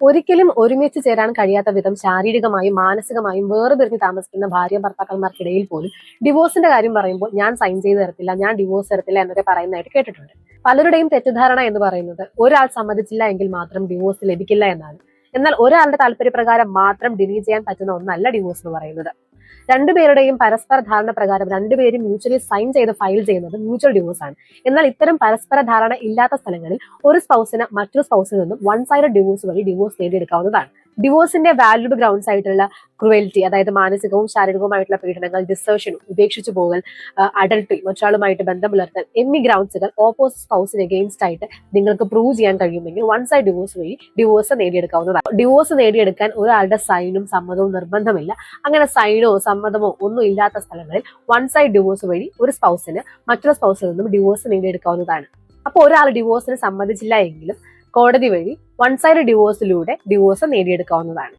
ഒരിക്കലും ഒരുമിച്ച് ചേരാൻ കഴിയാത്ത വിധം ശാരീരികമായും മാനസികമായും വേർപിരിഞ്ഞ് താമസിക്കുന്ന ഭാര്യ ഭർത്താക്കന്മാർക്കിടയിൽ പോലും ഡിവോഴ്സിന്റെ കാര്യം പറയുമ്പോൾ ഞാൻ സൈൻ ചെയ്ത് തരത്തില്ല ഞാൻ ഡിവോഴ്സ് തരത്തില്ല എന്നൊക്കെ പറയുന്നതായിട്ട് കേട്ടിട്ടുണ്ട്. പലരുടെയും തെറ്റിദ്ധാരണ എന്ന് പറയുന്നത് ഒരാൾ സമ്മതിച്ചില്ല എങ്കിൽ മാത്രം ഡിവോഴ്സ് ലഭിക്കില്ല എന്നാണ്. എന്നാൽ ഒരാളുടെ താല്പര്യപ്രകാരം മാത്രം ഡിലീറ്റ് ചെയ്യാൻ പറ്റുന്ന ഒന്നല്ല ഡിവോഴ്സ് എന്ന് പറയുന്നത്. രണ്ടുപേരുടെയും പരസ്പര ധാരണ പ്രകാരം രണ്ടുപേരും മ്യൂച്വലി സൈൻ ചെയ്ത് ഫയൽ ചെയ്യുന്നത് മ്യൂച്വൽ ഡിവോഴ്സ് ആണ്. എന്നാൽ ഇത്തരം പരസ്പര ധാരണ ഇല്ലാത്ത സ്ഥലങ്ങളിൽ ഒരു സ്പൗസിന് മറ്റൊരു സ്പൗസിൽ നിന്നും വൺ സൈഡ് ഡിവോഴ്സ് വഴി ഡിവോഴ്സ് നേടിയെടുക്കാവുന്നതാണ്. ഡിവോഴ്സിന്റെ വാലിഡ് ഗ്രൗണ്ട്സ് ആയിട്ടുള്ള ക്രുവൽറ്റി അതായത് മാനസികവും ശാരീരികവുമായിട്ടുള്ള പീഡനങ്ങൾ ഡിസേർഷനും ഉപേക്ഷിച്ചു പോകൽ അഡൽട്ടറി മറ്റൊരാളുമായിട്ട് ബന്ധം പുലർത്തൽ എന്നീ ഗ്രൗണ്ട്സുകൾ ഓപ്പോസിറ്റ് സ്പൗസിന് എഗെയിൻസ്റ്റ് ആയിട്ട് നിങ്ങൾക്ക് പ്രൂവ് ചെയ്യാൻ കഴിയുമെങ്കിൽ വൺ സൈഡ് ഡിവോഴ്സ് വഴി ഡിവോഴ്സ് നേടിയെടുക്കാവുന്നതാണ്. ഡിവോഴ്സ് നേടിയെടുക്കാൻ ഒരാളുടെ സൈനും സമ്മതവും നിർബന്ധമില്ല. അങ്ങനെ സൈനോ സമ്മതമോ ഒന്നും ഇല്ലാത്ത സ്ഥലങ്ങളിൽ വൺ സൈഡ് ഡിവോഴ്സ് വഴി ഒരു സ്പൗസിന് മറ്റൊരു സ്പൗസിൽ നിന്നും ഡിവോഴ്സ് നേടിയെടുക്കാവുന്നതാണ്. അപ്പോൾ ഒരാൾ ഡിവോഴ്സിന് സമ്മതിച്ചില്ല എങ്കിലും കോടതി വഴി വൺ സൈഡ് ഡിവോഴ്സിലൂടെ ഡിവോഴ്സ് നേടിയെടുക്കാവുന്നതാണ്.